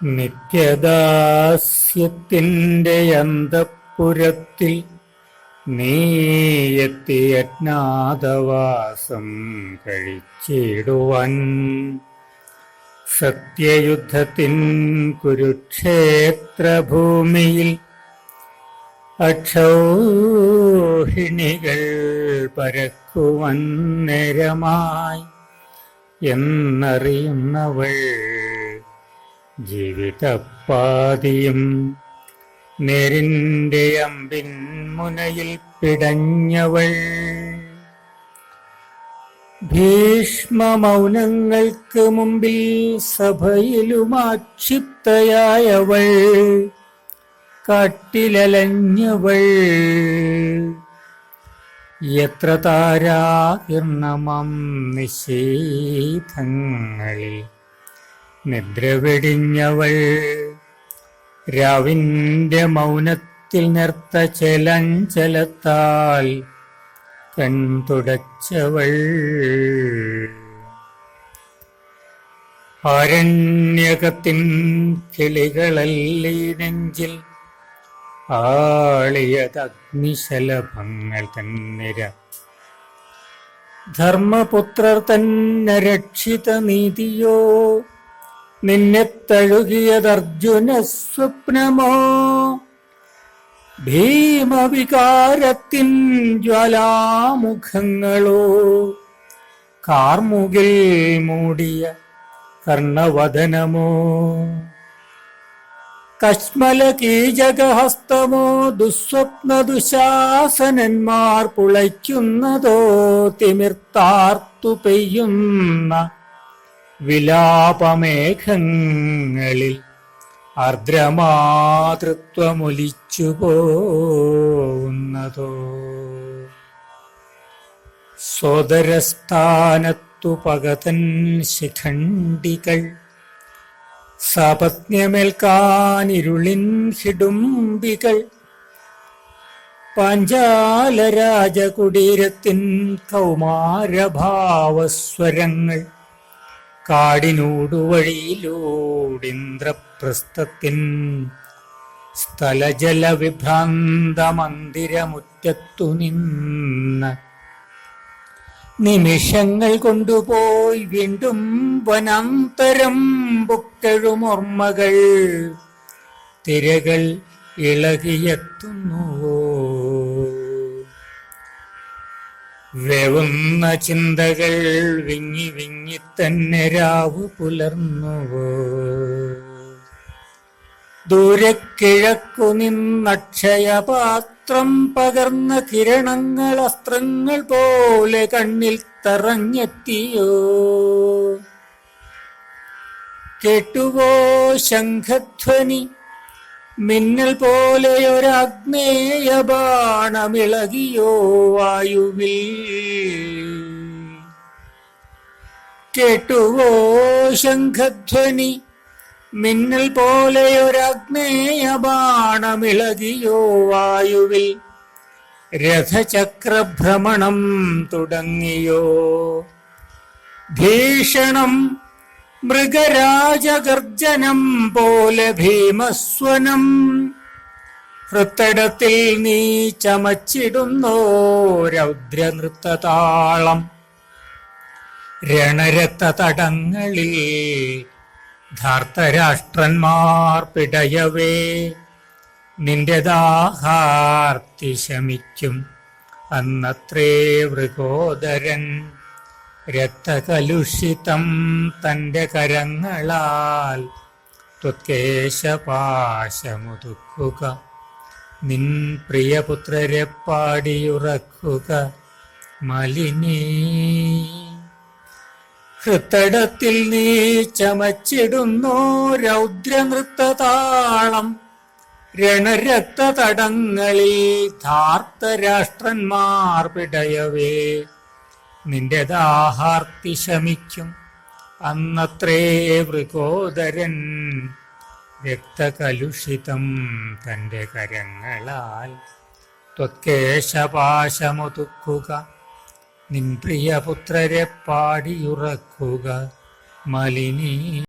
നിത്യദാസ്യത്തിന്റെ അന്തപ്പുരത്തിൽ നീയെത്തി അജ്ഞാതവാസം കഴിച്ചിടുവാൻ. സത്യയുദ്ധത്തിൻ കുരുക്ഷേത്രഭൂമിയിൽ അക്ഷൗഹിണികൾ പരക്കുവൻ നേരമായി എന്നറിയുന്നവൾ ജീവിതപ്പാതിയും നേരിന്റെ അമ്പിൻ മുനയിൽ പിടഞ്ഞവൾ. ഭീഷ്മമൗനങ്ങൾക്ക് മുമ്പിൽ സഭയിലും ആക്ഷിപ്തയായവൾ കാട്ടിലലഞ്ഞവൾ. എത്ര താരാകിർണമം നിശീഥങ്ങളിൽ നിദ്ര വെടിഞ്ഞവൾ രാവിന്റെ മൗനത്തിൽ നിർത്ത ചെലഞ്ചലത്താൽ കൺതുടച്ചവൾ ആരണ്യകത്തിൻ കിളികളല്ലേ നെഞ്ചിൽ ആളിയത് തന്നിര ധർമ്മപുത്രർ തന്നെ രക്ഷിത നീതിയോ നിന്നെ തഴുകിയതർജുന സ്വപ്നമോ? ഭീമവികാരത്തിൻ ജ്വലാമുഖങ്ങളോ? കാർമുകിൽ മൂടിയ കർണവദനമോ? കശ്മല കീചകഹസ്തമോ ദുസ്വപ്ന ദുശാസനന്മാർ പുളയ്ക്കുന്നതോ? തിമിർത്താർത്തു പെയ്യുന്ന വിലാപമേഘങ്ങളിൽ ആർദ്രമാതൃത്വമൊലിച്ചു പോകുന്നതോ സോദരസ്ഥാനത്തു പകതൻ ശിഖണ്ഡികൾ സപത്നമേൽക്കാനിരുളിൻ ഹിടുംബികൾ പഞ്ചാലരാജകുടീരത്തിൻ കൗമാരഭാവസ്വരങ്ങൾ കാടിനൂടുവഴിയിലൂടിന്ദ്രപ്രസ്ഥത്തിൻ സ്ഥലജല വിഭ്രാന്ത മന്ദിരമുറ്റത്തു നിന്ന് നിമിഷങ്ങൾ കൊണ്ടുപോയി വീണ്ടും വനാന്തരം പുക്കഴുമോർമ്മകൾ തിരകൾ ഇളകിയെത്തുന്നുവോ വെവുന്ന ചിന്തകൾ വിങ്ങി വിങ്ങി തന്നെ രാവ് പുലർന്നുവോ? ദൂരക്കിഴക്കു നിന്നക്ഷയപാത്രം പകർന്ന കിരണങ്ങൾ അസ്ത്രങ്ങൾ പോലെ കണ്ണിൽ തറഞ്ഞെത്തിയോ? കേട്ടുവോ ശംഖധ്വനി മിന്നൽ പോലെ ഒരാഗ്നേയ ബാണമിളകിയോ വായുവിൽ. കേട്ടുവോ ശംഖധ്വനി? മിന്നൽ പോലെ ഒരഗ്നേയ ബാണമിളകിയോ വായുവിൽ. രഥചക്രഭ്രമണം തുടങ്ങിയോ? ഭീഷണം മൃഗരാജഗർജനം പോലെ ഭീമസ്വനം. ഹൃത്തടത്തിൽ നീ ചമച്ചിടുന്നോ രൗദ്രനൃത്തതാളം. രണരത്ത തടങ്ങളിൽ ധാർത്തരാഷ്ട്രന്മാർ പിടയവേ. നിന്റെ ദാഹാർത്തി ശമിക്കും അന്നത്രേ വൃഗോദരൻ. രക്തകലുഷിതം തന്റെ കരങ്ങളാൽ ത്വത്കേശപാശമുതുക്കുക നിൻ പ്രിയപുത്രരെ പാടിയുറക്കുക. മലിനീ ഹൃത്തടത്തിൽ നീ ചമച്ചിടുന്നോ രൗദ്രനൃത്തതാളം. രണരക്തതടങ്ങളിൽ ധാർത്തരാഷ്ട്രന്മാർ പിടയവേ. നിന്റെ ദാഹാർത്തി ശമിക്കും. അന്നത്രേ വൃകോദരൻ രക്തകലുഷിതം തന്റെ കരങ്ങളാൽ. ത്വക്കേശപാശമൊതുക്കുക. നിൻ പ്രിയപുത്രരെ പാടിയുറക്കുക. മലിനീ